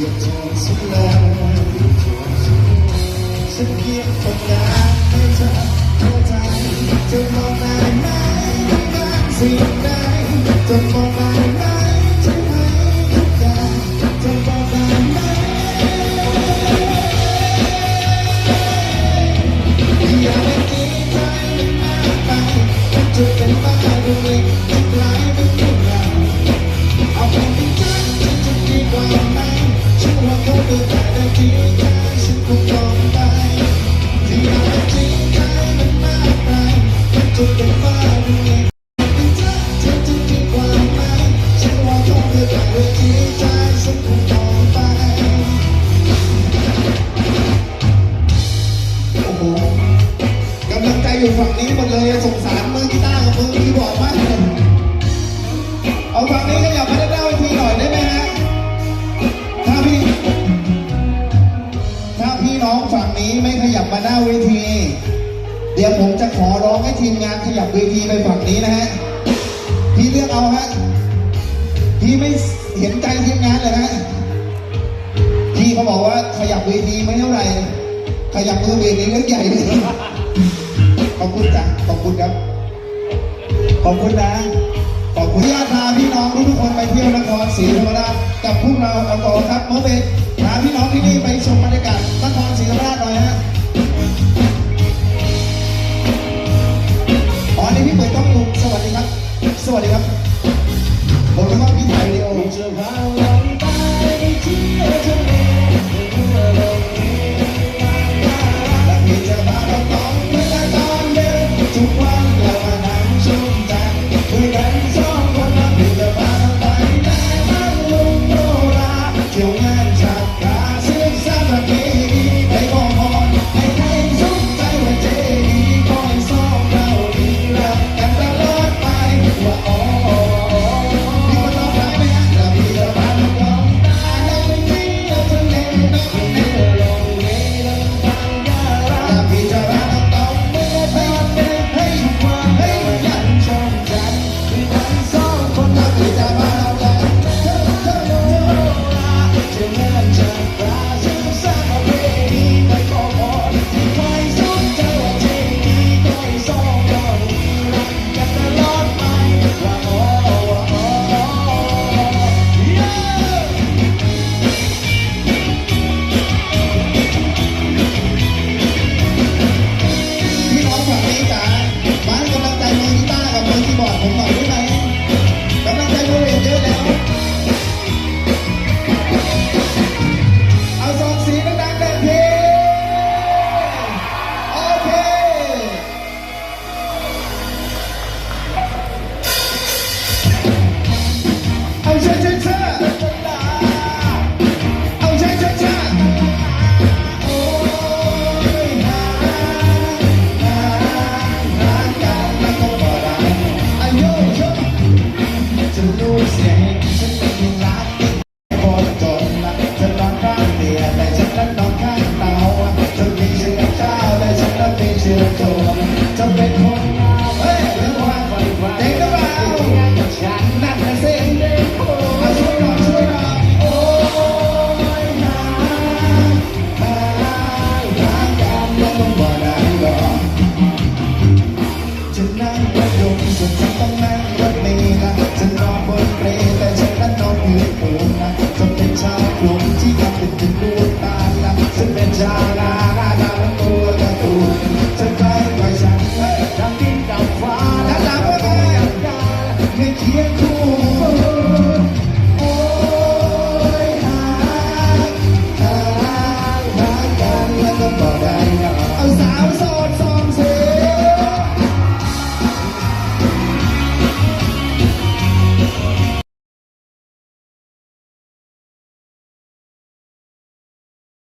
อย่ทนสิ่าทนสักเพียงฝันได้ให้เธอเข้าใจจะมองได้ไหมบางสิ่งใดจะมองได้ไหม ทีไปฝั่งนี้นะฮะพี่เลือกเอาฮะพี่ไม่เห็นใจทีมงานเลยฮะพี่เขาบอกว่าขยับเวทีไม่เท่าไหร่ขยับมือเวทีเรื่องใหญ่เลยขอบคุณจ้ะขอบคุณครับขอบคุณนะขอบคุณญาติพาพี่น้องทุกคนไปเที่ยวนครศรีธรรมราชกับพวกเราเอาต่อครับเมื่อเปพาพี่น้องที่นี่ไปชมบรรยากาศนครศรีธรรมราชหน่อยฮะ ไม่ต้องงงสวัสดีครับ สวัสดีครับผมนะครับพี่ไทยเดียว